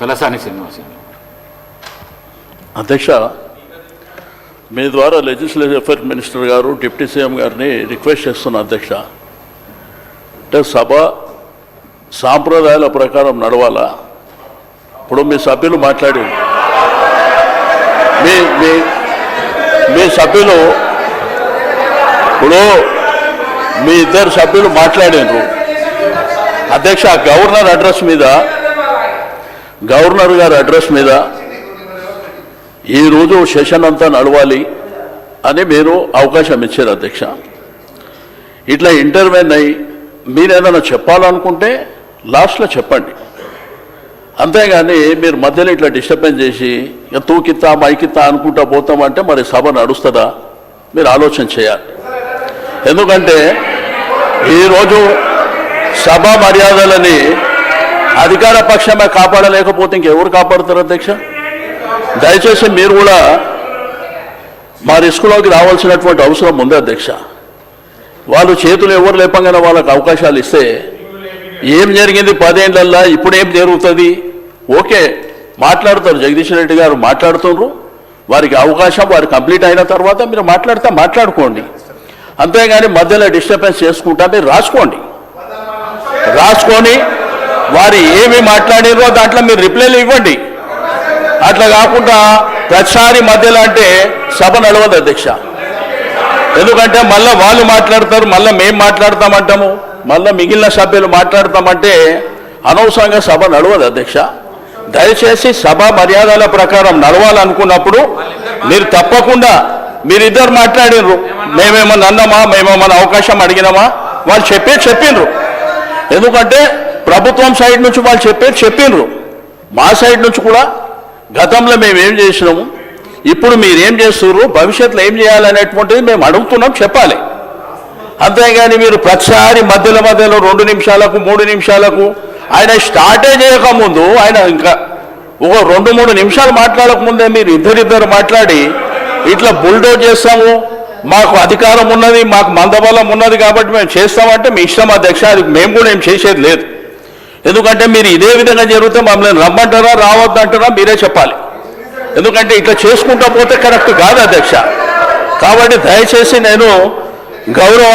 తలసాని శ్రీనివాస్ అధ్యక్ష మీ ద్వారా లెజిస్లేటివ్ అఫేర్ మినిస్టర్ గారు డిప్యూటీ సీఎం గారిని రిక్వెస్ట్ చేస్తున్నా అధ్యక్ష అంటే సభ సాంప్రదాయాల ప్రకారం నడవాలా? ఇప్పుడు మీ సభ్యులు మాట్లాడి. మీ మీ మీ సభ్యులు ఇప్పుడు మీ ఇద్దరు సభ్యులు మాట్లాడారు అధ్యక్ష గవర్నర్ అడ్రస్ మీద గవర్నర్ గారి అడ్రస్ మీద ఈరోజు సెషన్ అంతా నడవాలి అని మీరు అవకాశం ఇచ్చారు అధ్యక్ష. ఇట్లా ఇంటర్వ్యూన్ అయ్యి మీరేదైనా చెప్పాలనుకుంటే లాస్ట్లో చెప్పండి. అంతేగాని మీరు మధ్యలో ఇట్లా డిస్టర్బెన్స్ చేసి ఇక తూకిత్తా మైకిత్తా అనుకుంటా పోతామంటే మరి సభ నడుస్తుందా? మీరు ఆలోచన చేయాలి. ఎందుకంటే ఈరోజు సభ మర్యాదలని అధికార పక్షమే కాపాడలేకపోతే ఇంకెవరు కాపాడుతారు అధ్యక్ష? దయచేసి మీరు కూడా మా రిస్కులోకి రావాల్సినటువంటి అవసరం ఉంది అధ్యక్ష. వాళ్ళు చేతులు ఎవరు లేపంగానే వాళ్ళకి అవకాశాలు ఇస్తే ఏం జరిగింది పదేళ్ళల్లా ఇప్పుడు ఏం జరుగుతుంది? ఓకే మాట్లాడతారు. జగదీష్ రెడ్డి గారు మాట్లాడుతున్నారు వారికి అవకాశం వారు కంప్లీట్ అయిన తర్వాత మీరు మాట్లాడితే మాట్లాడుకోండి. అంతేగాని మధ్యలో డిస్టర్బెన్స్ చేసుకుంటా మీరు రాసుకోండి. రాసుకొని వారు ఏమి మాట్లాడారో దాంట్లో మీరు రిప్లైలు ఇవ్వండి. అట్లా కాకుండా ప్రతిసారి మధ్యలో అంటే సభ నడవదు అధ్యక్ష. ఎందుకంటే మళ్ళీ వాళ్ళు మాట్లాడతారు మళ్ళీ మేము మాట్లాడతామంటాము మళ్ళీ మిగిలిన సభ్యులు మాట్లాడతామంటే అనవసరంగా సభ నడవదు అధ్యక్ష. దయచేసి సభ మర్యాదల ప్రకారం నడవాలనుకున్నప్పుడు మీరు తప్పకుండా మీరిద్దరు మాట్లాడినరు మేమేమన్నా అన్నామా మేమేమన్నా అవకాశం అడిగినామా? వాళ్ళు చెప్పే చెప్పిండ్రు ఎందుకంటే ప్రభుత్వం సైడ్ నుంచి వాళ్ళు చెప్పారు చెప్పిండ్రు మా సైడ్ నుంచి కూడా గతంలో మేము ఏం చేసినాము? ఇప్పుడు మీరేం చేస్తున్నారు భవిష్యత్తులో ఏం చేయాలనేటువంటిది మేము అడుగుతున్నాం చెప్పాలి. అంతేగాని మీరు ప్రతిసారి మధ్యలో మధ్యలో రెండు నిమిషాలకు మూడు నిమిషాలకు ఆయన స్టార్టే చేయకముందు ఆయన ఇంకా ఒక రెండు మూడు నిమిషాలు మాట్లాడకముందే మీరు ఇద్దరిద్దరు మాట్లాడి ఇట్లా బుల్డోజ్ చేస్తాము. మాకు అధికారం ఉన్నది మాకు మందబలం ఉన్నది కాబట్టి మేము చేస్తామంటే మీ ఇష్టం అధ్యక్ష అది మేము కూడా ఏం చేసేది లేదు. ఎందుకంటే మీరు ఇదే విధంగా జరిగితే మమ్మల్ని రమ్మంటారా రావద్దంటారా మీరే చెప్పాలి. ఎందుకంటే ఇట్లా చేసుకుంటా పోతే కరెక్ట్ కాదు అధ్యక్ష. కాబట్టి దయచేసి నేను గౌరవ